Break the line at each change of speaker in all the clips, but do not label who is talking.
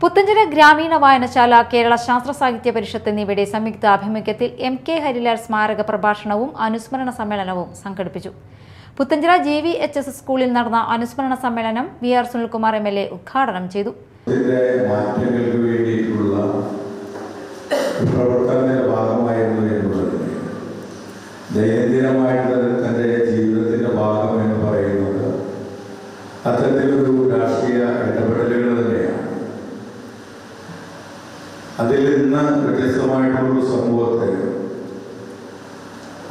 പുത്തഞ്ചിറ ഗ്രാമീണ വായനശാല കേരള ശാസ്ത്ര സാഹിത്യ പരിഷത്ത് എന്നിവയുടെ സംയുക്ത ആഭിമുഖ്യത്തിൽ എം കെ ഹരിലാൽ സ്മാരക പ്രഭാഷണവും അനുസ്മരണ സമ്മേളനവും സംഘടിപ്പിച്ചു. Puthenchira G V H S സ്കൂളിൽ നടന്ന അനുസ്മരണ സമ്മേളനം V R Sunilkumar M L A ഉദ്ഘാടനം ചെയ്തു.
ദൈനംദിനമായിട്ട് അതിൽ നിന്ന് വ്യത്യസ്തമായിട്ടുള്ളൊരു സമൂഹത്തെ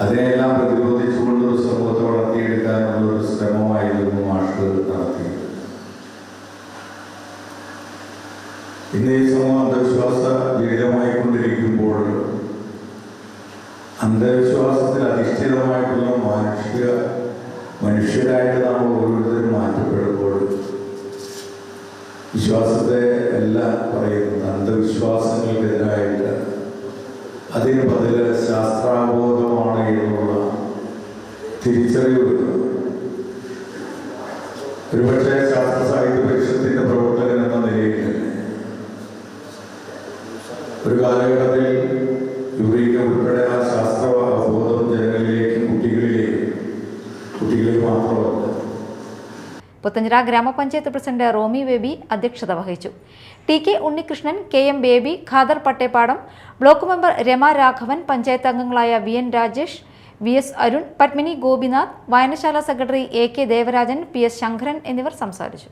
അതിനെല്ലാം പ്രതിരോധിച്ചുകൊണ്ടൊരു സമൂഹത്തെ വളർത്തിയെടുക്കാനുള്ളൊരു ശ്രമമായിരുന്നു മാഷ് നടത്തിയത്. ഇന്ന് ഈ സമൂഹം അന്ധവിശ്വാസ ജീവിതമായി കൊണ്ടിരിക്കുമ്പോൾ അന്ധവിശ്വാസത്തിൽ അധിഷ്ഠിതമായിട്ടുള്ള മാനുഷിക മനുഷ്യരായിട്ട് നാം വിശ്വാസത്തെ അല്ല പറയുന്നത് അന്ധവിശ്വാസങ്ങൾക്കെതിരായിട്ട് അതിന് പതിൽ ശാസ്ത്രാബോധമാണ് എന്നുള്ള തിരിച്ചറിവ്. ഒരുപക്ഷെ ശാസ്ത്ര സാഹിത്യ പരിഷത്തിന്റെ പ്രവർത്തകൻ എന്ന നിലയിൽ ഒരു കാലഘട്ടത്തിൽ യുവീക ഉൾപ്പെടെ
പുത്തഞ്ചിറ ഗ്രാമപഞ്ചായത്ത് പ്രസിഡന്റ് റോമി ബേബി അധ്യക്ഷത വഹിച്ചു. T K Unnikrishnan K M Baby Khader Pattepadam block member Rama Raghavan panchayat അംഗങ്ങളായ V N Rajesh V S Arun Padmini Gopinath വായനശാല secretary A K Devarajan P S Sankaran എന്നിവർ സംസാരിച്ചു.